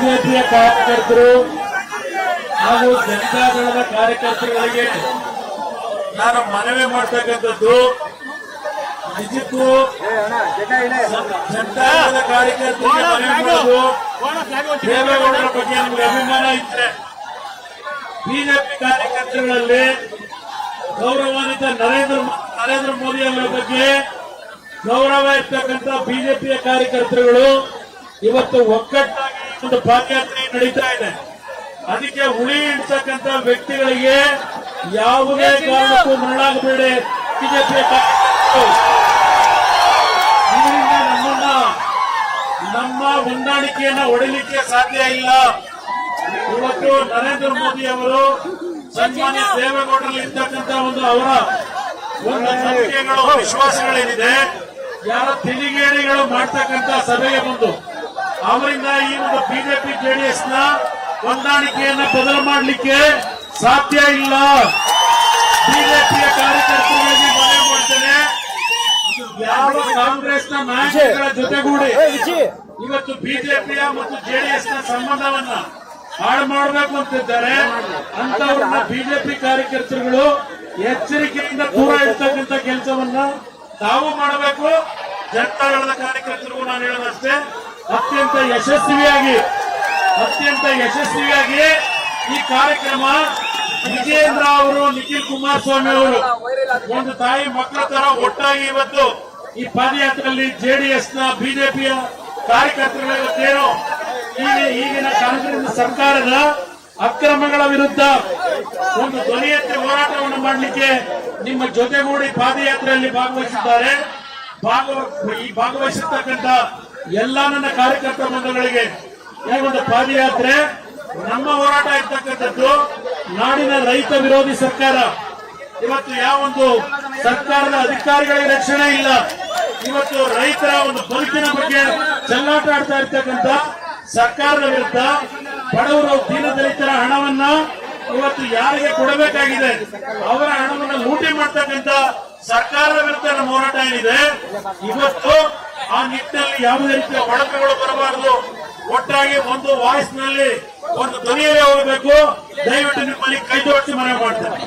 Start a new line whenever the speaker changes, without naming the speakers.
ಬಿಜೆಪಿಯ ಕಾರ್ಯಕರ್ತರು ಹಾಗೂ ಜನತಾದಳದ ಕಾರ್ಯಕರ್ತರುಗಳಿಗೆ ನಾನು ಮನವಿ ಮಾಡ್ತಕ್ಕಂಥದ್ದು ನಿಜಕ್ಕೂ ಜನತಾದಳದ ಕಾರ್ಯಕರ್ತರಿಗೆ ಮನವಿ ಮಾಡೋದು ದೇವೇಗೌಡರ ಬಗ್ಗೆ ನಮಗೆ ಅಭಿಮಾನ ಇದ್ರೆ. ಬಿಜೆಪಿ ಕಾರ್ಯಕರ್ತರುಗಳಲ್ಲಿ ಗೌರವಾನ್ವಿತ ನರೇಂದ್ರ ನರೇಂದ್ರ ಮೋದಿ ಅವರ ಬಗ್ಗೆ ಗೌರವ ಇರ್ತಕ್ಕಂಥ ಬಿಜೆಪಿಯ ಕಾರ್ಯಕರ್ತರುಗಳು ಇವತ್ತು ಒಗ್ಗಟ್ಟಾಗಿ ಒಂದು ಪಾದಯಾತ್ರೆ ನಡೀತಾ ಇದೆ. ಅದಕ್ಕೆ ಹುಳಿ ಇಡ್ತಕ್ಕಂತ ವ್ಯಕ್ತಿಗಳಿಗೆ ಯಾವುದೇ ಕಾರಣಕ್ಕೂ ಮರಳಾಗಬೇಡಿ ಬಿಜೆಪಿ ಇದರಿಂದ ನಮ್ಮನ್ನ ನಮ್ಮ ಹೊಂದಾಣಿಕೆಯನ್ನ ಹೊಡಿಲಿಕ್ಕೆ ಸಾಧ್ಯ ಇಲ್ಲ. ಇವತ್ತು ನರೇಂದ್ರ ಮೋದಿ ಅವರು ಸನ್ಮಾನ್ಯ ದೇವೇಗೌಡರಲ್ಲಿ ಇರ್ತಕ್ಕಂಥ ಒಂದು ಅವರ ಒಂದು ನಂಬಿಕೆಗಳು ವಿಶ್ವಾಸಗಳೇನಿದೆ ಯಾರ ತಿಳಿಗೇಡಿಗಳು ಮಾಡ್ತಕ್ಕಂತ ಸಭೆಗೆ ಬಂದು ಅವರಿಂದ ಈ ಒಂದು ಬಿಜೆಪಿ ಜೆಡಿಎಸ್ನ ಹೊಂದಾಣಿಕೆಯನ್ನ ಬದಲು ಮಾಡಲಿಕ್ಕೆ ಸಾಧ್ಯ ಇಲ್ಲ. ಬಿಜೆಪಿಯ ಕಾರ್ಯಕರ್ತರಿಗೆ ಮನವಿ ಮಾಡ್ತೇನೆ. ಯಾವ ಕಾಂಗ್ರೆಸ್ನ ನಾಯಕರ ಜೊತೆಗೂಡಿ ಇವತ್ತು ಬಿಜೆಪಿಯ ಮತ್ತು ಜೆಡಿಎಸ್ನ ಸಂಬಂಧವನ್ನ ಹಾಳು ಮಾಡಬೇಕು ಅಂತಿದ್ದಾರೆ. ಅಂತವ್ರನ್ನ ಬಿಜೆಪಿ ಕಾರ್ಯಕರ್ತರುಗಳು ಎಚ್ಚರಿಕೆಯಿಂದ ದೂರ ಇರ್ತಕ್ಕಂಥ ಕೆಲಸವನ್ನ ತಾವು ಮಾಡಬೇಕು. ಜನತಾದಳದ ಕಾರ್ಯಕರ್ತರಿಗೂ ನಾನು ಹೇಳೋದಷ್ಟೇ. ಅತ್ಯಂತ ಯಶಸ್ವಿಯಾಗಿ ಅತ್ಯಂತ ಯಶಸ್ವಿಯಾಗಿ ಈ ಕಾರ್ಯಕ್ರಮ ವಿಜೇಂದ್ರ ಅವರು, ನಿಖಿಲ್ ಕುಮಾರಸ್ವಾಮಿ ಅವರು ಒಂದು ತಾಯಿ ಮಕ್ಕಳ ತರ ಒಟ್ಟಾಗಿ ಇವತ್ತು ಈ ಪಾದಯಾತ್ರೆಯಲ್ಲಿ ಜೆಡಿಎಸ್ನ ಬಿಜೆಪಿಯ ಕಾರ್ಯಕರ್ತರು ಈಗಿನ ಕಾಂಗ್ರೆಸ್ ಸರ್ಕಾರದ ಅಕ್ರಮಗಳ ವಿರುದ್ಧ ಒಂದು ಧ್ವನಿ ಎತ್ತಿ ಹೋರಾಟವನ್ನು ಮಾಡಲಿಕ್ಕೆ ನಿಮ್ಮ ಜೊತೆಗೂಡಿ ಪಾದಯಾತ್ರೆಯಲ್ಲಿ ಭಾಗವಹಿಸಿದ್ದಾರೆ. ಭಾಗವ ಈ ಭಾಗವಹಿಸಿರ್ತಕ್ಕಂಥ ಎಲ್ಲಾ ನನ್ನ ಕಾರ್ಯಕರ್ತ ಬಂಧುಗಳಿಗೆ ಒಂದು ಪಾದಯಾತ್ರೆ ನಮ್ಮ ಹೋರಾಟ ಇರ್ತಕ್ಕಂಥದ್ದು, ನಾಡಿನ ರೈತ ವಿರೋಧಿ ಸರ್ಕಾರ. ಇವತ್ತು ಯಾವ ಒಂದು ಸರ್ಕಾರದ ಅಧಿಕಾರಿಗಳಿಗೆ ರಕ್ಷಣೆ ಇಲ್ಲ. ಇವತ್ತು ರೈತರ ಒಂದು ಬದುಕಿನ ಬಗ್ಗೆ ಚೆಲ್ಲಾಟ ಆಡ್ತಾ ಇರ್ತಕ್ಕಂಥ ಸರ್ಕಾರದ ವಿರುದ್ಧ ಬಡವರು ದೀನದಲಿತರ ಹಣವನ್ನ ಇವತ್ತು ಯಾರಿಗೆ ಕೊಡಬೇಕಾಗಿದೆ? ಅವರ ಹಣವನ್ನು ಲೂಟಿ ಮಾಡ್ತಕ್ಕಂಥ ಸರ್ಕಾರದ ವಿರುದ್ಧ ನಮ್ಮ ಹೋರಾಟ ಏನಿದೆ, ಇವತ್ತು ಆ ನಿಟ್ಟಿನಲ್ಲಿ ಯಾವುದೇ ರೀತಿಯ ಒಡಕುಗಳು ಬರಬಾರದು. ಒಟ್ಟಾಗಿ ಒಂದು ವಾಯ್ಸ್ನಲ್ಲಿ ಒಂದು ಧ್ವನಿಯಲ್ಲಿ ಹೋಗಬೇಕು. ದಯವಿಟ್ಟು ನಿಮ್ಮಲ್ಲಿ ಕೈ ಜೋಡಿಸಿ ಮನವಿ ಮಾಡ್ತೇನೆ.